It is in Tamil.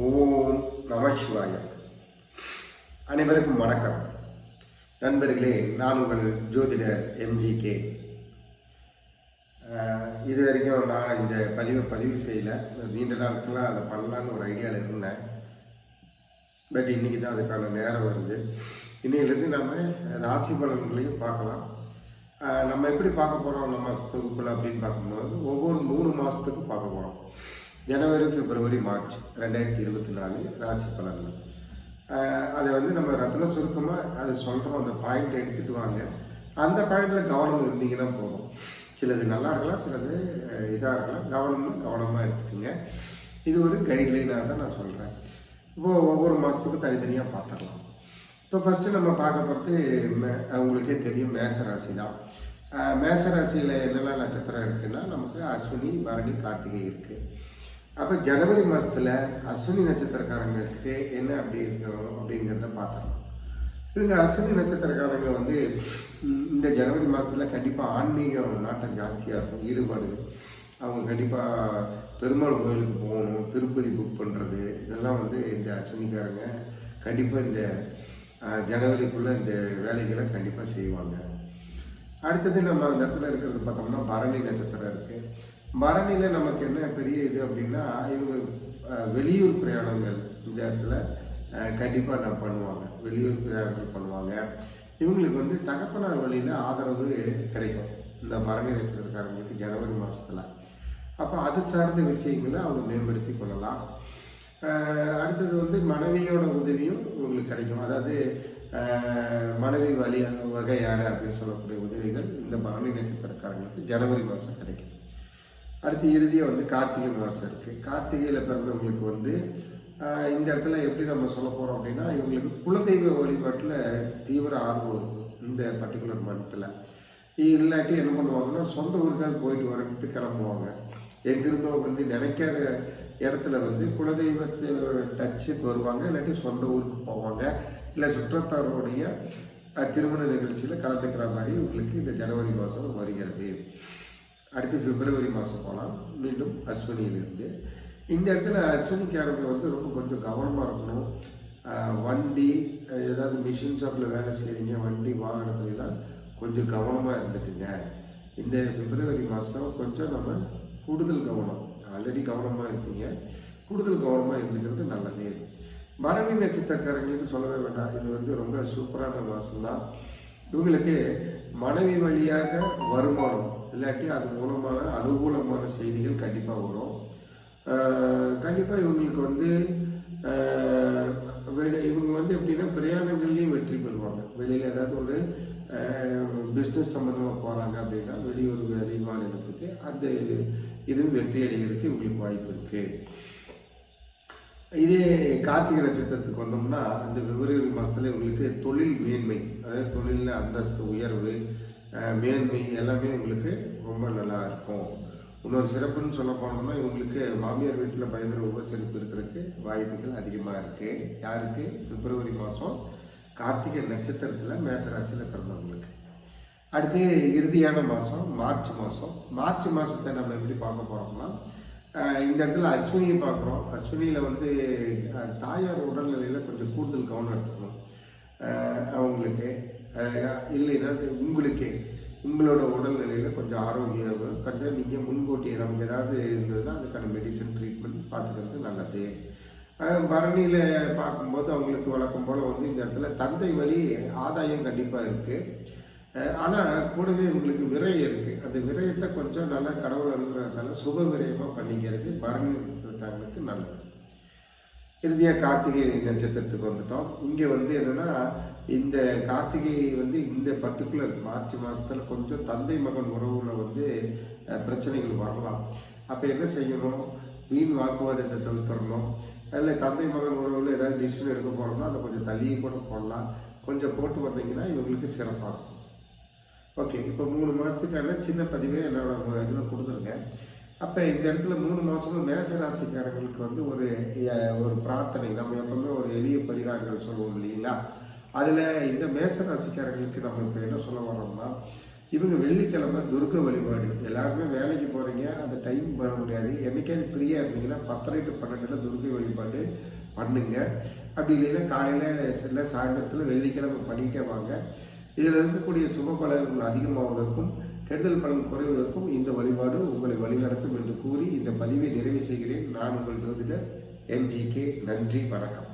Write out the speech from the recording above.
ஓம் நமசிவாய அனைவருக்கும் வணக்கம். நண்பர்களே நான் உங்கள் ஜோதிடர் எம்ஜிகே இது வரைக்கும் நான் இந்த பதிவை பதிவு செய்யலை. நீண்ட நாட்களாக அதை பண்ணலான்னு ஒரு ஐடியாவில் இருந்தேன். பட் இன்றைக்கி தான் அதுக்கான நேரம் வருது. இன்னையிலேருந்து நம்ம ராசி பலன்களையும் பார்க்கலாம். நம்ம எப்படி பார்க்க போகிறோம் நம்ம தொகுப்பில் அப்படின்னு பார்க்கும்போது ஒவ்வொரு மூணு மாதத்துக்கும் பார்க்க போகிறோம் ஜனவரி பிப்ரவரி மார்ச் ரெண்டாயிரத்தி இருபத்தி நாலு ராசி பலன்கள். அதை வந்து நம்ம ரத்ன சுருக்கமாக அதை சொல்கிறோம் அந்த பாயிண்ட் எடுத்துகிட்டு வாங்க. அந்த பாயிண்டில் கவனம் இருந்தீங்கன்னா போதும். சிலது நல்லா இருக்கலாம் சிலது இதாக இருக்கலாம். கவனம்னா கவனமாக எடுத்துக்கோங்க. இது ஒரு கைட்லைனாக தான் நான் சொல்கிறேன் இப்போது ஒவ்வொரு மாதத்துக்கும் தனித்தனியாக பார்த்துக்கலாம். இப்போ ஃபஸ்ட்டு நம்ம பார்க்க போகிறது மே உங்களுக்கே தெரியும் மேச ராசி தான். மேச ராசியில் என்னெல்லாம் நட்சத்திரம் இருக்குன்னா நமக்கு அஸ்வினி பரணி கார்த்திகை இருக்குது அப்போ ஜனவரி மாதத்தில் அஸ்வினி நட்சத்திரக்காரங்களுக்கு என்ன அப்படி இருக்கணும் அப்படிங்கிறத பார்த்துடலாம் இவங்க அஸ்வினி நட்சத்திரக்காரங்க வந்து இந்த ஜனவரி மாதத்தில் கண்டிப்பாக ஆன்மீக நாட்டம் ஜாஸ்தியாக இருக்கும் ஈடுபாடு. அவங்க கண்டிப்பாக பெருமாள் கோயிலுக்கு போகணும் திருப்பதி புக் பண்ணுறது இதெல்லாம் வந்து இந்த அஸ்வினிக்காரங்க கண்டிப்பாக இந்த ஜனவரிக்குள்ளே இந்த வேலைகளை கண்டிப்பாக செய்வாங்க. அடுத்தது நம்ம அந்த இடத்துல இருக்கிறது பார்த்தோம்னா பரணி நட்சத்திரம் இருக்குது பரணியில் நமக்கு என்ன பெரிய இது அப்படின்னா இவங்க வெளியூர் பிரயாணங்கள் இந்த இடத்துல கண்டிப்பாக நான் பண்ணுவாங்க. வெளியூர் பிரயாணங்கள் பண்ணுவாங்க. இவங்களுக்கு வந்து தகப்பனார் வழியில் ஆதரவு கிடைக்கும். இந்த பரணி நட்சத்திரக்காரங்களுக்கு ஜனவரி மாதத்தில் அப்போ அது சார்ந்த விஷயங்களை அவங்க மேம்படுத்தி கொள்ளலாம். அடுத்தது வந்து மனைவியோட உதவியும் இவங்களுக்கு கிடைக்கும். அதாவது மனைவி வழி வகை யார் அப்படின்னு சொல்லக்கூடிய உதவிகள் இந்த பரணி நட்சத்திரக்காரங்களுக்கு ஜனவரி மாதம் கிடைக்கும். அடுத்து இறுதியாக வந்து கார்த்திகை மாதம் இருக்குது கார்த்திகையில் பிறந்தவங்களுக்கு வந்து இந்த இடத்துல எப்படி நம்ம சொல்ல போகிறோம் அப்படின்னா இவங்களுக்கு குலதெய்வ வழிபாட்டில் தீவிர ஆர்வம் இந்த பர்டிகுலர் மந்த்தில் இல்லாட்டி என்ன பண்ணுவாங்கன்னா சொந்த ஊருக்காவது போயிட்டு வரட்டு கிளம்புவாங்க. எங்கிருந்தோ வந்து நினைக்காத இடத்துல வந்து குலதெய்வத்தை டச்சுக்கு வருவாங்க இல்லாட்டி சொந்த ஊருக்கு போவாங்க. இல்லை சுற்றத்தாருடைய திருமண நிகழ்ச்சியில் கலந்துக்கிற மாதிரி இவங்களுக்கு இந்த ஜனவரி மாதம் வருகிறது. அடுத்து பிப்ரவரி மாதம் போகலாம் மீண்டும் அஸ்வினியிலிருந்து. இந்த இடத்துல அஸ்வினிக்காரங்க வந்து ரொம்ப கொஞ்சம் கவனமாக இருக்கணும். வண்டி ஏதாவது மிஷின் ஷாப்பில் வேலை செய்கிறீங்க வண்டி வாகனத்துலலாம் கொஞ்சம் கவனமாக இருந்துக்குங்க. இந்த பிப்ரவரி மாதம் கொஞ்சம் நம்ம கூடுதல் கவனம் ஆல்ரெடி கவனமாக இருப்பீங்க. கூடுதல் கவனமாக இருந்துக்கிறது நல்லது. பரணி நட்சத்திரக்காரங்களுக்கு சொல்லவே வேண்டாம். இது வந்து ரொம்ப சூப்பரான மாதம் தான் இவங்களுக்கு மனைவி வழியாக வருமானம். இல்லாட்டி அது மூலமான அனுகூலமான செய்திகள் கண்டிப்பாக வரும். கண்டிப்பாக இவங்களுக்கு வந்து ஆஹ், இவங்க வந்து எப்படின்னா பிரயாணங்கள்லேயும் வெற்றி பெறுவாங்க. வெளியில் ஏதாவது ஒரு பிஸ்னஸ் சம்மந்தமாக போகிறாங்க அப்படின்னா வெளியூர் வெளி மாநிலத்துக்கு அந்த இதுவும் வெற்றி அடைகிறதுக்கு இவங்களுக்கு வாய்ப்பு இருக்குது இதே கார்த்திகை நட்சத்திரத்துக்கு வந்தோம்னா அந்த பிப்ரவரி மாதத்துல இவங்களுக்கு தொழில் மேன்மை அதாவது தொழிலில் அந்தஸ்து உயர்வு மேன்மை எல்லாமே உங்களுக்கு ரொம்ப நல்லா இருக்கும். இன்னொரு சிறப்புன்னு சொல்ல போனோம்னா இவங்களுக்கு மாமியார் வீட்டில் பயங்கர உபசரிப்பு இருக்கிறதுக்கு வாய்ப்புகள் அதிகமாக இருக்குது யாருக்கு? பிப்ரவரி மாதம் கார்த்திகை நட்சத்திரத்தில் மேசராசியில் பிறந்தவங்களுக்கு. அடுத்து இறுதியான மாதம் மார்ச் மாதம் மார்ச் மாதத்தை நம்ம எப்படி பார்க்க போகிறோம்னா இந்த இடத்துல அஸ்வினியை பார்க்குறோம். அஸ்வினியில் வந்து தாயார் உடல்நிலையில் கொஞ்சம் கூடுதல் கவனம் எடுத்துக்கணும். அவங்களுக்கு இல்லைன்னா உங்களுக்கே. உங்களோட உடல்நிலையில் கொஞ்சம் ஆரோக்கியம் கொஞ்சம் நீங்கள் முன்கூட்டியே நமக்கு ஏதாவது இருந்ததுன்னா அதுக்கான மெடிசன் ட்ரீட்மெண்ட் பார்த்துக்கிறது நல்லது. பரணியில் பார்க்கும்போது அவங்களுக்கு வழக்கம் போல் வந்து இந்த இடத்துல தந்தை வழி ஆதாயம் கண்டிப்பாக இருக்குது ஆனால் கூடவே உங்களுக்கு விரயம் இருக்குது அந்த விரயத்தை கொஞ்சம் நல்லா கடவுள் அனுப்புறதுனால சுப விரயமாக பண்ணிக்கிறது பரணி நட்சத்திரக்காரங்களுக்கு நல்லது. இறுதியாக கார்த்திகை நட்சத்திரத்துக்கு வந்துட்டோம். இங்கே வந்து என்னென்னா இந்த கார்த்திகை வந்து இந்த பர்டிகுலர் மார்ச் மாதத்தில் கொஞ்சம் தந்தை மகன் உறவுல வந்து பிரச்சனைகள் வரலாம். அப்போ என்ன செய்யணும்? வீண் வாக்குவாதத்தை தவிர்த்தரணும் இல்லை தந்தை மகன் உறவில் ஏதாவது டிசிஷன் எடுக்க போகிறோம்னா அதை கொஞ்சம் தள்ளியே கூட போடலாம். கொஞ்சம் போட்டு வந்தீங்கன்னா இவங்களுக்கு சிறப்பாக இருக்கும். ஓகே இப்போ மூணு மாதத்துக்கான சின்ன பதிவே என்னோட இதில் கொடுத்துருக்கேன். அப்போ இந்த இடத்துல மூணு மாதமும் மேசராசிக்காரங்களுக்கு வந்து ஒரு ஒரு பிரார்த்தனை. நம்ம எப்பவுமே ஒரு எளிய பரிகாரங்கள் சொல்லுவோம் இல்லைங்களா? அதில் இந்த மேசராசிக்காரங்களுக்கு நம்ம இப்போ என்ன சொல்ல வரோம்னா இவங்க வெள்ளிக்கிழமை துர்க வழிபாடு. எல்லாருமே வேலைக்கு போகிறீங்க அந்த டைம் பண்ண முடியாது. என்றைக்காவது ஃப்ரீயாக இருந்தீங்கன்னா பத்தரை டு பன்னெண்டில் துர்கை வழிபாடு பண்ணுங்க. அப்படி இல்லைன்னா காலையில் சில சாயந்தரத்தில் வெள்ளிக்கிழமை பண்ணிகிட்டே வாங்க. இதில் இருக்கக்கூடிய சுப பலன்கள் அதிகமாவதற்கும் கெடுதல் பலன் குறைவதற்கும் இந்த வழிபாடு உங்களை வழிநடத்தும் என்று கூறி இந்த பதிவை நிறைவு செய்கிறேன். நான் உங்கள் ஜோதிடர் எம்ஜிகே நன்றி வணக்கம்.